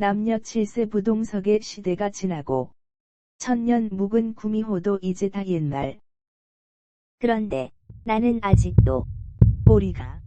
남녀 칠세 부동석의 시대가 지나고 천년 묵은 구미호도 이제 다 옛날. 그런데 나는 아직도 꼬리가